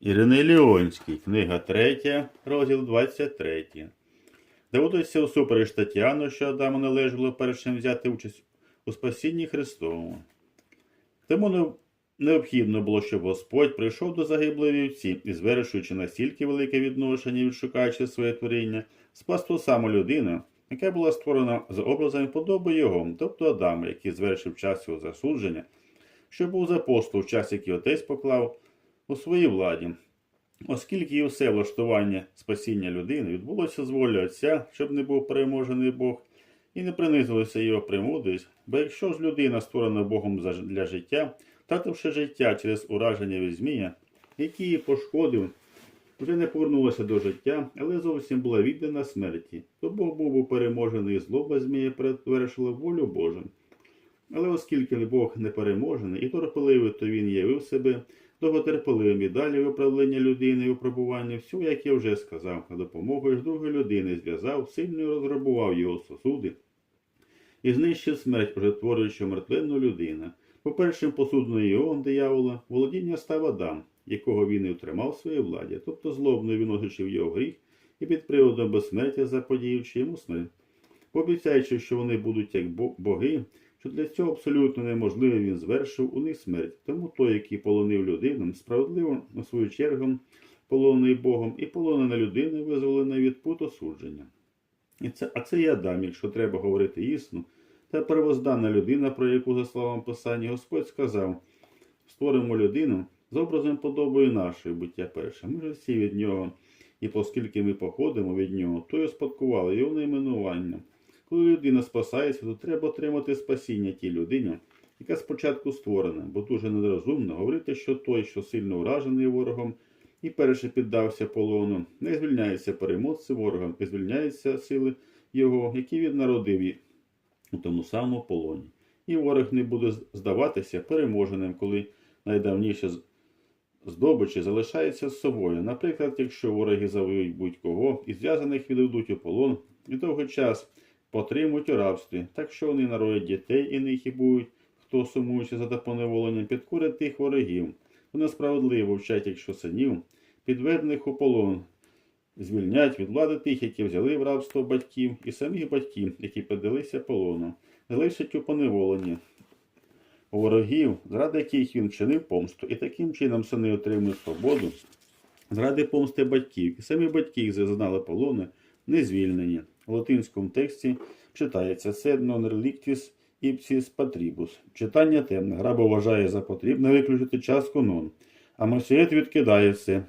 Ірини Ліонський, книга 3, розділ 23. Доводиться усупереч Тетяну, що Адаму належало першим взяти участь у спасінні Христовому. Тому необхідно було, щоб Господь прийшов до загиблої вівці і, звершуючи настільки велике відношення, відшукаючи своє творіння, спас ту саму людину, яка була створена за образом і подобою його, тобто Адама, який звершив час його засудження, що був за апостол, час, який отець поклав у своїй владі. Оскільки і все влаштування спасіння людини відбулося з волі Отця, щоб не був переможений Бог, і не принизилася його премудрість, бо якщо ж людина створена Богом для життя, втративши життя через ураження від змія, який її пошкодив, вже не повернулася до життя, але зовсім була віддана смерті, то Бог був би переможений, злоба змія перетвершила волю Божу. Але оскільки Бог не переможений і торпеливий, то він явив себе довготерпеливим і далі виправлення людини випробування всього, як я вже сказав, за допомогою ж другої людини зв'язав, сильно розграбував його сосуди і знищив смерть, притворюючи мертвенну людину. По першим посудною його диявола володіння став Адам, якого він і втримав в своїй владі, тобто злобно виносячи в його гріх і під приводом безсмертя заподіючи йому смерть. Пообіцяючи, що вони будуть як боги, що для цього абсолютно неможливо він звершив у них смерть. Тому той, який полонив людину, справедливо, на свою чергу, полонений Богом, і полонена людина визволена від пут осудження. І це, а це і Адам, якщо треба говорити істину, та первоздана людина, про яку, за словами Писання, Господь сказав: створимо людину з образом подобою нашої буття перше. Ми ж всі від нього, і оскільки ми походимо від нього, то й успадкували його найменування. Коли людина спасається, то треба отримати спасіння тій людині, яка спочатку створена, бо дуже нерозумно говорити, що той, що сильно уражений ворогом, і перший піддався полону, не звільняється переможці ворогом, і звільняються сили його, які він народив у тому самому полоні. І ворог не буде здаватися переможеним, коли найдавніше здобичі залишається з собою. Наприклад, якщо вороги завоюють будь-кого і зв'язаних відведуть у полон, і довгий час потримують у рабстві, так що вони народять дітей і них і будуть, хто сумуючи за поневоленням, підкорять тих ворогів. Вони справедливо вчать, якщо синів, підведених у полон, звільнять від влади тих, які взяли в рабство батьків, і самих батьків, які піддалися полону, залишать у поневоленні. Ворогів, заради яких він вчинив помсту, і таким чином сини отримують свободу, заради помсти батьків, і самі батьки їх зазнали полони, не звільнені. У латинському тексті читається «Sed non relictis patribus». Читання темне. Граба вважає за потрібне виключити час конон, а Мосієт відкидає все.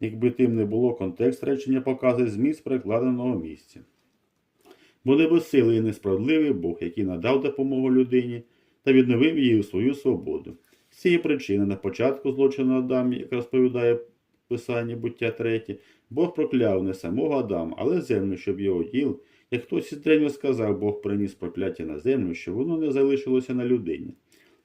Якби тим не було, контекст речення показує зміст перекладеного місця. Буде безсилий і несправедливий Бог, який надав допомогу людині та відновив її у свою свободу. З цієї причини на початку злочину Адамі, як розповідає Писання буття 3, Бог прокляв не самого Адама, але землю, щоб його діл, як хтось із древньо сказав, Бог приніс прокляття на землю, щоб воно не залишилося на людині.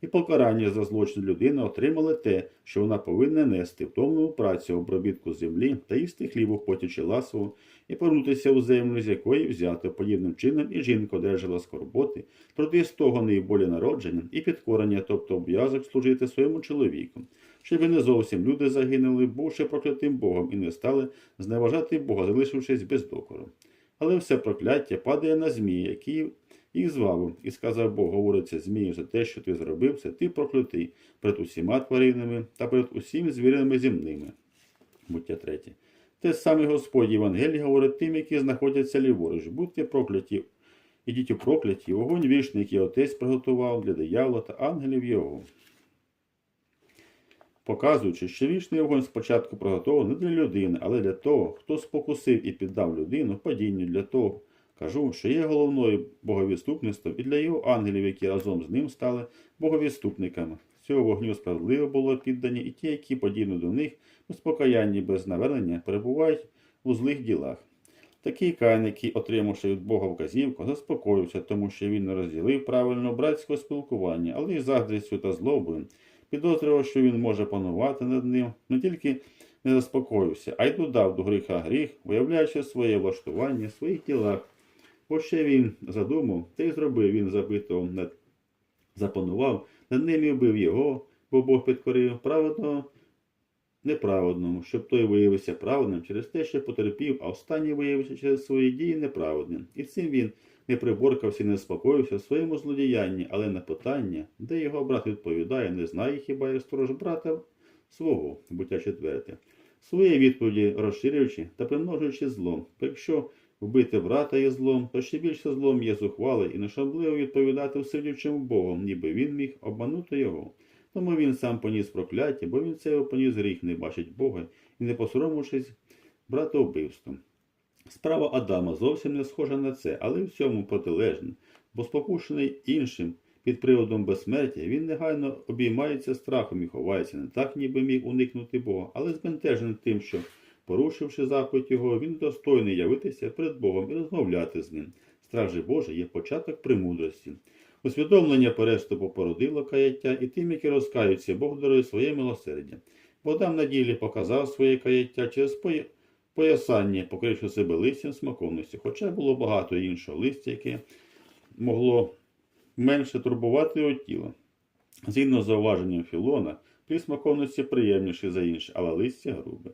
І покарання за злочин людини отримали те, що вона повинна нести втомлену працю обробітку землі та їсти хліб у поті чи ласову, і повернутися у землю, з якої взято подібним чином і жінка одержала скорботи, проти стогони і болі народження, і підкорення, тобто обов'язок служити своєму чоловіку, щоб і не зовсім люди загинули, бувши проклятим Богом, і не стали зневажати Бога, залишившись без докору. Але все прокляття падає на змія, який їх звабив, і сказав Бог, говориться змію за те, що ти зробив, це ти проклятий перед усіма тваринами та перед усіми звіринами земними. Буття третє. Те саме Господь Євангелій говорить тим, які знаходяться ліворуч. Будьте прокляті, ідіть у прокляті, вогонь вічний, який отець приготував для диявола та ангелів його. Показуючи, що вічний вогонь спочатку приготований не для людини, але для того, хто спокусив і піддав людину падінню для того, кажу, що є головною боговіступництвом і для його ангелів, які разом з ним стали боговіступниками. Цього вогню справедливо було піддані і ті, які, подібно до них, без покаяння, без навернення, перебувають у злих ділах. Такий Каїн, який, отримавши від Бога вказівку, заспокоївся, тому що він не розділив правильно братського спілкування, але й заздрістю та злобою, підозрював, що він може панувати над ним, не тільки не заспокоївся, а й додав до гріха гріх, виявляючи своє влаштування в своїх тілах. Бо ще він задумав, те й зробив він забитого над запанував, над ним і вбив його, бо Бог підкорив праведного неправедному, щоб той виявився праведним через те, що потерпів, а останній виявився через свої дії неправедним. І цим він не приборкався і не спокоївся в своєму злодіянні, але на питання, де його брат відповідає, не знає хіба я сторож брата свого, буття четверте. Свої відповіді розширюючи та примножуючи злом. Якщо вбити брата є злом, то ще більше злом є зухвалий і нешабливо відповідати всевдючим Богом, ніби він міг обманути його. Тому він сам поніс прокляття, бо він цього поніс гріх, не бачить Бога і не посоромившись братовбивством. Справа Адама зовсім не схожа на це, але в цьому протилежна, бо спокушений іншим під приводом безсмертя, він негайно обіймається страхом і ховається не так, ніби міг уникнути Бога, але збентежений тим, що, порушивши заповідь його, він достойний явитися перед Богом і розмовляти з ним. Страх же Божий є початок премудрості. Усвідомлення переступу породило каяття, і тим, які розкаються, Бог дарує своє милосердя. Богдан на ділі показав своє каяття через поясання, покривши себе листям смаковності, хоча було багато іншого листя, яке могло менше турбувати його тіло. Згідно з зауваженням Філона, плід смаковності приємніший за інше, але листя грубе.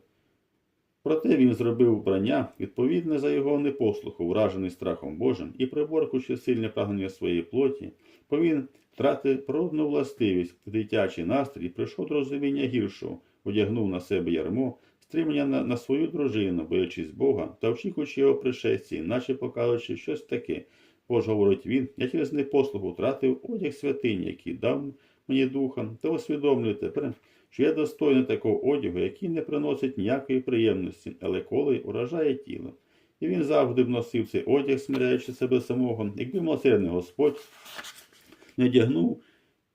Проте він зробив вбрання, відповідне за його непослуху, вражений страхом Божим, і приборкуючи сильне прагнення своєї плоті, бо він втратив природну властивість, дитячий настрій, прийшов до розуміння гіршого, одягнув на себе ярмо, стримання на, на свою дружину, боячись Бога та очікуючи його пришестя, наче показуючи щось таке. Бож, говорить він, я через непослугу втратив одяг святині, який дав мені духа, та усвідомлюю тепер, що я достойний такого одягу, який не приносить ніякої приємності, але коли уражає тіло. І він завжди б носив цей одяг, смиряючи себе самого, якби милосердний Господь не одягнув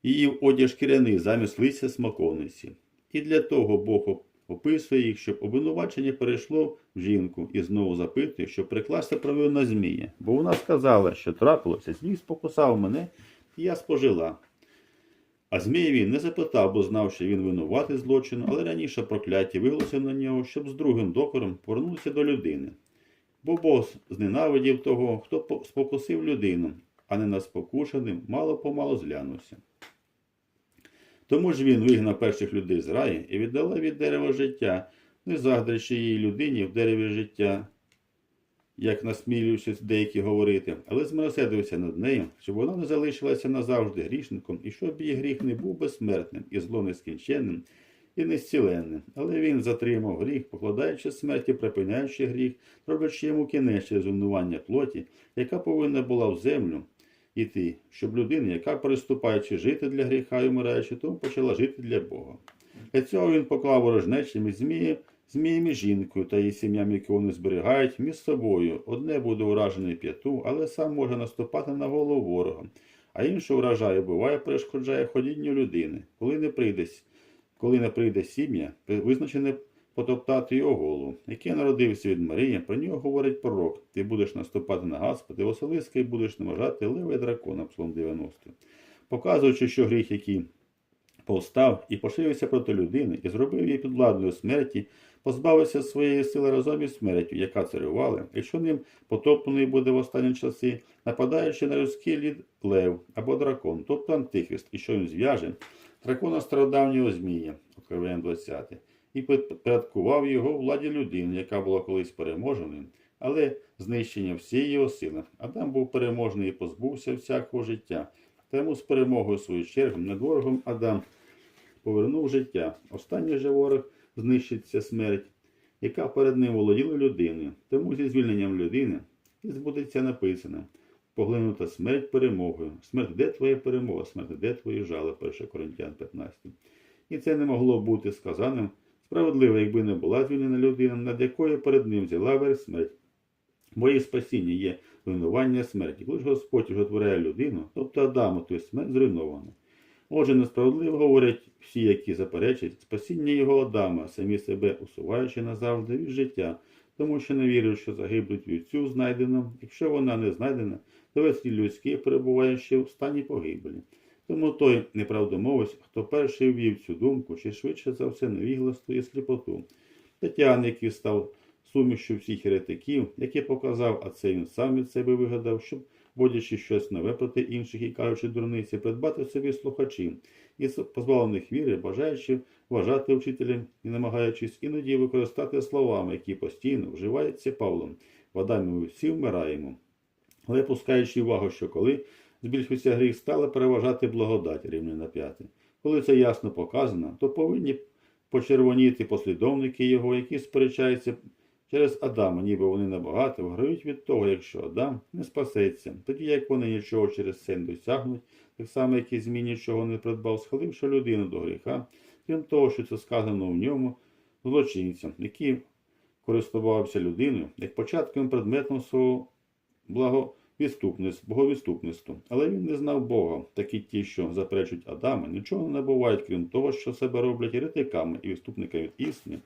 її в одяг шкіряний замість листя смоковниці. І для того Бог описує їх, щоб обвинувачення перейшло в жінку і знову запитує, щоб прикласти провину на змія. Бо вона сказала, що трапилося, змій спокусав мене, і я спожила. А Змієві не запитав, бо знав, що він винуватий злочину, але раніше прокляття виголосив на нього, щоб з другим докором повернутися до людини. Бо Бог зненавидів того, хто спокусив людину, а не на спокушеним мало помалу зглянувся. Тому ж він вигнав перших людей з раю і віддала від дерева життя, не заздрячи її людині в дереві життя, як насмілюючись деякі говорити, але змилосердився над нею, щоб вона не залишилася назавжди грішником, і щоб її гріх не був безсмертним і зло нескінченним і незціленним. Але він затримав гріх, покладаючи смерті, припиняючи гріх, роблячи йому кінець через руйнування плоті, яка повинна була в землю іти, щоб людина, яка переступаючи жити для гріха і вмираючи, тому почала жити для Бога. Для цього він поклав ворожнечі між змієм і жінкою та її сім'ям, які вони зберігають, між собою. Одне буде уражене п'яту, але сам може наступати на голову ворога, а інше вражає, буває, перешкоджає ходінню людини, коли не прийде, коли не прийде сім'я, визначене потоптати його голову, який народився від Марії, про нього говорить пророк. Ти будеш наступати на Господи, Василиска і будеш наможати лева і дракона, Псалом 90. Показуючи, що гріх, який повстав і поширився проти людини, і зробив її підвладною смерті, позбавився своєї сили разом із смертю, яка царювала, і що ним потоплений буде в останні часи, нападаючи на людський лід лев або дракон, тобто антихрист, і що він зв'яже дракона стародавнього змія, Откровення 20, і підпорядкував його владі людини, яка була колись переможеним, але знищення всієї його сили. Адам був переможний і позбувся всякого життя. Тому з перемогою свою чергу над ворогом Адам повернув життя. Останній же ворог знищиться смерть, яка перед ним володіла людиною. Тому зі звільненням людини і збудеться написано. Поглинута смерть перемогою. Смерть, де твоя перемога? Смерть, де твої жали? 1 Коринтян 15. І це не могло бути сказаним справедливо, якби не була звільнена людина, над якою перед ним взяла верх смерть. Моє спасіння є руйнування смерті. Коли ж Господь вже творяє людину, тобто Адаму, то смерть зруйнована. Отже, несправедливо говорять всі, які заперечать спасіння його Адама, самі себе усуваючи назавжди від життя, тому що не вірять, що загиблють вівцю знайдено. Якщо вона не знайдена, то весь людський перебуває ще в стані погибелі. Тому той неправдомовець, хто перший ввів цю думку, чи швидше за все невігластво і сліпоту. Тетян, який став сумішю всіх еретиків, який показав, а це він сам від себе вигадав, щоб, водячи щось нове проти інших і кажучи дурниці, придбати собі слухачів, і позбавлених віри, бажаючи вважати вчителем і намагаючись іноді використати словами, які постійно вживаються Павлом. В Адамі ми всі вмираємо. Але пускаючи увагу, що коли збільшується гріх, стала переважати благодать рівня на п'яте. Коли це ясно показано, то повинні почервоніти послідовники його, які сперечаються через Адама, ніби вони набагато виграють від того, якщо Адам не спасеться, тоді як вони нічого через це не досягнуть, так само, як і змін нічого не придбав, схиливши людину до гріха, крім того, що це сказано в ньому злочинцям, який користувався людиною як початком предметом свого благовіступництва, боговіступництва. Але він не знав Бога. Такі ті, що заперечують Адама, нічого не набувають, крім того, що себе роблять еретиками і відступниками від істини,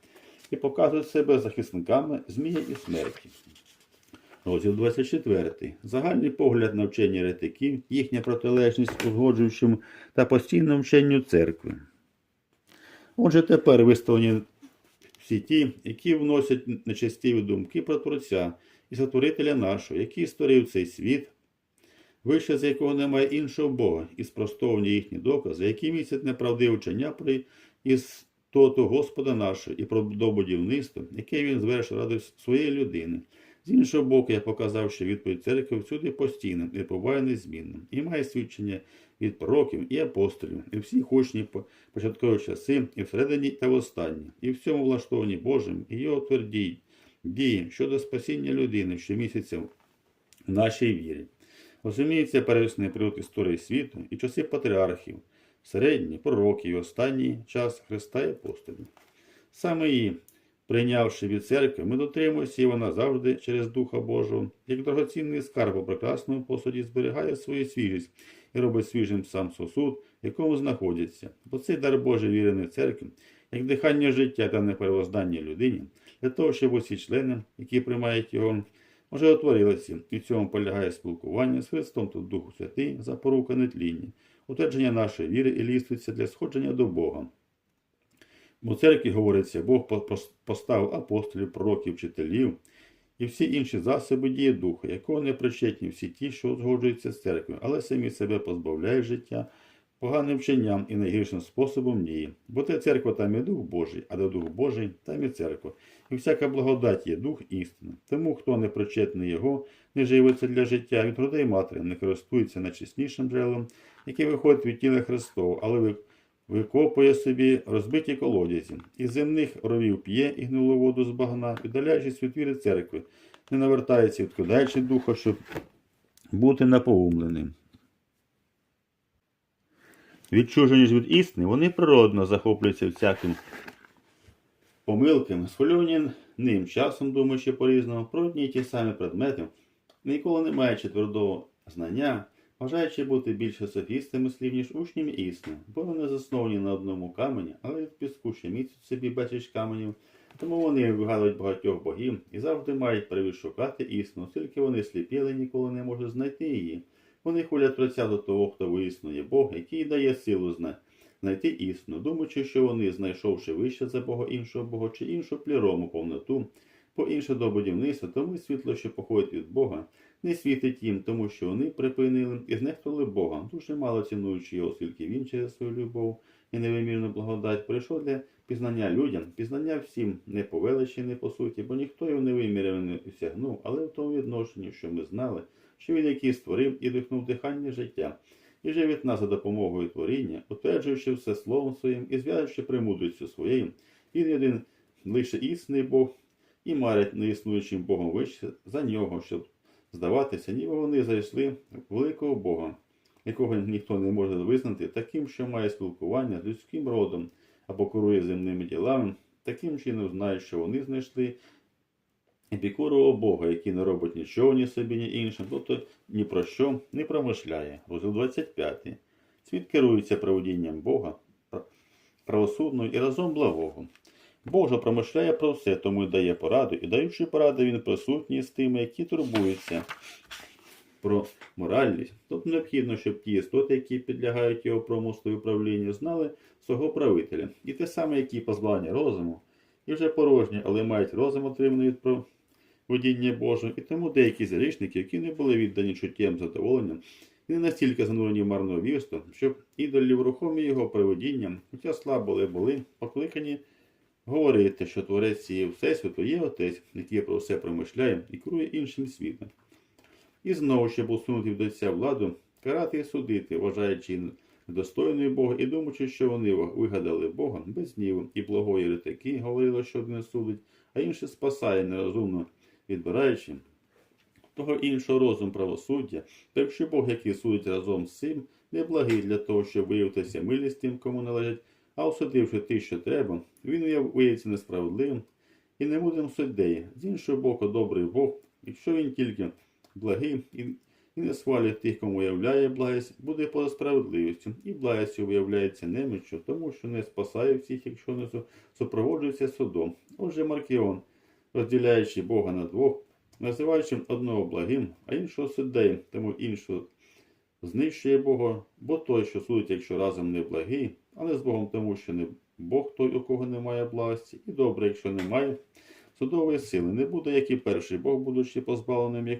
і показують себе захисниками змія і смерті. Розділ 24. Загальний погляд на вчення еретиків, їхня протилежність узгоджуючому та постійному вченню церкви. Отже, тепер виставлені всі ті, які вносять нечестиві думки про Творця і Сотворителя нашого, який створив цей світ, вище з якого немає іншого Бога, і спростовні їхні докази, які містять неправдиве вчення про істоту Господа нашого і про будівництво, яке він звершив ради своєї людини. З іншого боку, я показав, що відповідь церкви всюди постійна і буває незмінним, і має свідчення від пророків і апостолів, і всіх учнів по початкові часи, і всередині та в останні, і в цьому влаштовані Божим, і його твердій дії щодо спасіння людини, що місяця в нашій вірі. Розуміється перевісний період історії світу і часи патріархів, середній, пророків і останній час Христа і апостолів. Саме її, прийнявши від церкви, ми дотримуємося і вона завжди через Духа Божого, як дорогоцінний скарб у прекрасному посуді зберігає свою свіжість і робить свіжим сам сосуд, в якому знаходяться. Бо цей дар Божий вірений церкві, як дихання життя та неперевоздання людині, для того, щоб усі члени, які приймають його, вже утворилися, і в цьому полягає спілкування з Христом та Духу Святий, запорука нетління, утвердження нашої віри і ліститься для сходження до Бога. Бо церкві говориться, Бог поставив апостолів, пророків, вчителів і всі інші засоби дії духа, якого не причетні всі ті, що узгоджуються з церквою, але самі себе позбавляють життя поганим вченням і найгіршим способом дії. Бо те церква там і дух Божий, а де дух Божий, там і церква. І всяка благодать є дух істини. Тому, хто не причетний його, не живиться для життя, від роди матері не користується найчеснішим джерелом, яке виходить від тіла Христова, але викопує собі розбиті колодязі, із земних ровів п'є і гнилу воду з багна, віддаляючись від віри церкви, не навертається, відкидаючи духа, щоб бути напоумленим. Відчужені ж від істини, вони природно захоплюються всяким помилками, схвильовані ним часом, думаючи по-різному, про одні ті самі предмети, ніколи не маючи твердого знання, Бажаючи бути більше софістами слів, ніж учнями істини, бо вони засновані на одному камені, але від піску ще містять собі безліч каменів, тому вони вигадують багатьох богів і завжди мають привід шукати істину, оскільки вони сліпіли ніколи не можуть знайти її. Вони хулять творця до того, хто виснує Бог, який дає силу знайти істину, думаючи, що вони, знайшовши вище за Бога іншого Бога чи іншу плірому повноту, по інше до будівництва, тому світло, що походить від Бога, не світить їм, тому що вони припинили і знехтували Бога, дуже мало цінуючи його, оскільки він через свою любов і невимірну благодать прийшов для пізнання людям, пізнання всім не по по суті, бо ніхто його не виміряв, не осягнув, але в тому відношенні, що ми знали, що він який створив і дихнув дихання життя. І живить нас за допомогою творіння, утверджуючи все словом своїм і зв'язуючи премудрістю своєю, він один лише істинний Бог і марять неіснуючим Богом вище за нього, щоб здаватися, ніби вони зайшли великого Бога, якого ніхто не може визнати, таким, що має спілкування з людським родом або керує земними ділами, таким чином знають, що вони знайшли епікурового Бога, який не робить нічого ні собі, ні іншим, тобто ні про що не промишляє. Розділ 25. Світ керується проводінням Бога, правосудного і разом благого. Боже промишляє про все, тому й дає пораду, і даючи пораду, він присутній з тими, які турбуються про моральність. Тобто необхідно, щоб ті істоти, які підлягають його промислу і управлінню, знали свого правителя. І те саме, які позбавлені розуму, і вже порожні, але мають розум отриманий від проводіння Божого. І тому деякі зарічники, які не були віддані чуттєм задоволенням, і не настільки занурені в марновірство, щоб ідолі рухомі його привидінням, хоча слабо були, покликані говорити, що творець цієї всесвіту є отець, який про все промишляє і керує іншим світом. І знову, щоб усунути від отця владу, карати і судити, вважаючи недостойною Бога і думаючи, що вони вигадали Бога без гніву і благої ретики, говорили, що один судить, а інший спасає нерозумно, відбираючи того іншого розум правосуддя, та якщо Бог, який судить разом з цим, не благий для того, щоб виявитися милість тим, кому належить, а осудивши тих, що треба, він виявиться несправедливим і немудрим суддею. З іншого боку, добрий Бог, якщо він тільки благий і, не свалює тих, кому виявляє благість, буде поза справедливістю, і благість виявляється неміччю, тому що не спасає всіх, якщо не супроводжується судом. Отже, Маркіон, розділяючи Бога на двох, називаючи одного благим, а іншого суддею, тому іншого знищує Бога, бо той, що судить, якщо разом не благий, а не з Богом, тому що не Бог той, у кого немає благості, і добре, якщо немає судової сили, не буде, як і перший Бог, будучи позбавленим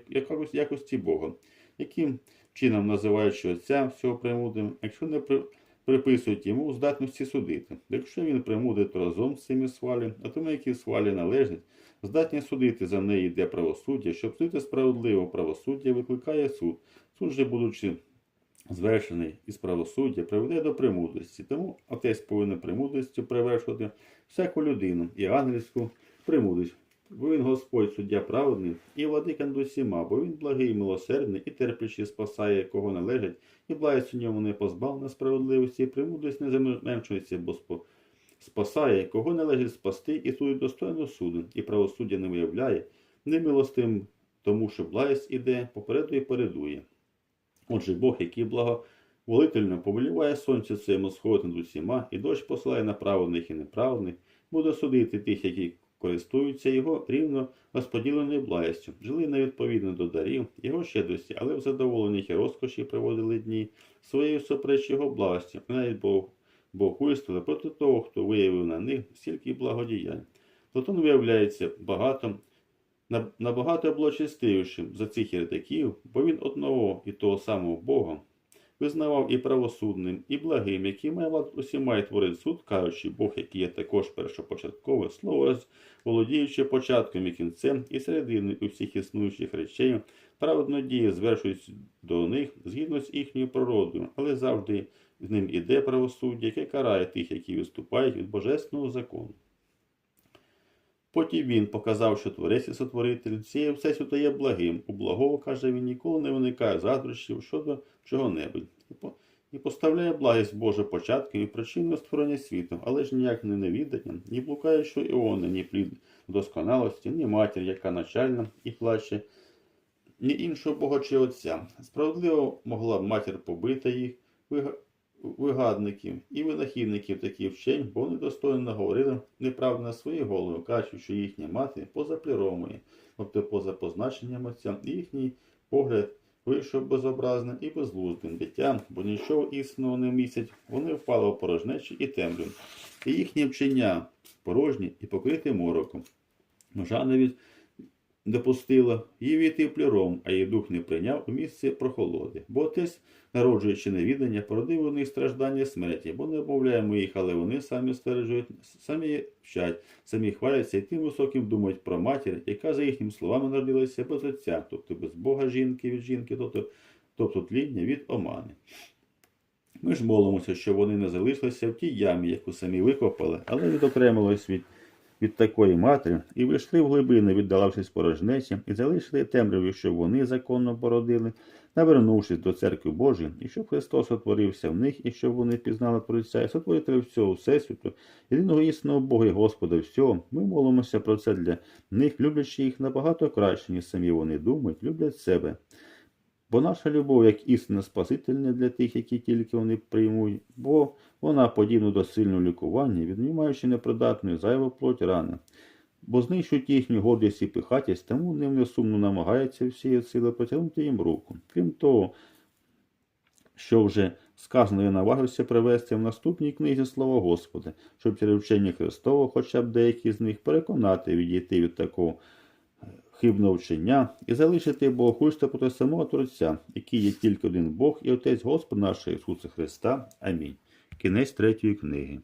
якості Бога, яким чином називаючи Отця всього премудрим, якщо не при... приписують йому здатності судити. Якщо він премудрий, то разом з цими свалі, а тому, які свалі належать, здатні судити за неї йде правосуддя, щоб судити справедливо правосуддя, викликає суд. Суд же, будучи звершений із правосуддя, приведе до премудрості. Тому отець повинен премудрістю привершувати всяку людину і ангельську премудрість. Бо він Господь, суддя праведний, і владика над усіма, бо він благий, милосердний, і терплячий спасає, кого належить, і благість у ньому не позбавлена справедливості, і премудрість не замерчується, бо спасає, кого належить спасти, і судить достойно суду, і правосуддя не виявляє, немилостим, тому що благість іде попереду і передує. Отже, Бог, який благоволительно повеліває сонце своєму сходити над усіма, і дощ посилає на праведних і неправедних, буде судити тих, які користуються його рівно розподіленою благістю, жили невідповідно до дарів, його щедрості, але в задоволених і розкоші проводили дні своєю супереч його благості, навіть Бог, Бог проти того, хто виявив на них стільки благодіянь. Платон виявляється багато на- набагато благочестивішим за цих єретиків, бо він одного і того самого Бога визнавав і правосудним, і благим, який має влад усіма і творить суд, кажучи, Бог, який є також першопочаткове слово, володіючи початком і кінцем, і серединою усіх існуючих речей, праведно діє, звершують до них згідно з їхньою природою, але завжди з ним іде правосуддя, яке карає тих, які виступають від божественного закону. Потім він показав, що творець і сотворитель цієї всесвіту є благим. У благого, каже він, ніколи не виникає заздрощів щодо чого-небудь. І поставляє благість Божа початком і причиною створення світу, але ж ніяк не невіданням, ні блукаючого Іона, ні плід досконалості, ні матір, яка начальна і плаче, ні іншого Бога чи Отця. Справедливо могла б матір побити їх, вигадників і винахідників таких вчень, бо вони достойно наговорили неправду на свої голови, кажучи, що їхня мати поза тобто поза позначенням отця, і їхній погляд вийшов безобразним і безглуздим. Дитям, бо нічого істинного не містять, вони впали в порожнечі і темряву, і їхні вчення порожні і покриті мороком. Ножа навіть допустила її війти в а її дух не прийняв у місце прохолоди. Бо отець, народжуючи невідання, породив у них страждання смерті, бо не обмовляємо їх, але вони самі стверджують, самі вчать, самі хваляться і тим високим думають про матір, яка за їхніми словами народилася без отця, тобто без Бога жінки від жінки, тобто, тобто тління від омани. Ми ж молимося, щоб вони не залишилися в тій ямі, яку самі викопали, але відокремились від, від такої матері і вийшли в глибини, віддалавшись порожнечі, і залишили темряві, щоб вони законно породили, навернувшись до церкви Божої, і щоб Христос отворився в них, і щоб вони пізнали Творця і сотворителя всього Всесвіту, єдиного істинного Бога і Господа всього. Ми молимося про це для них, люблячи їх набагато краще, ніж самі вони думають, люблять себе. Бо наша любов, як істина спасительна для тих, які тільки вони приймуть, бо вона подібна до сильного лікування, віднімаючи непридатну зайву плоть рани. Бо знищують їхню гордість і пихатість, тому ним несумно намагаються всі сили потягнути їм руку. Крім того, що вже сказано, я наважився привести в наступній книзі Слово Господа, щоб через вчення Христового хоча б деякі з них переконати відійти від такого хибного вчення і залишити богохульство проти самого Творця, який є тільки один Бог і Отець Господа нашого Ісуса Христа. Амінь. Кінець третьої книги.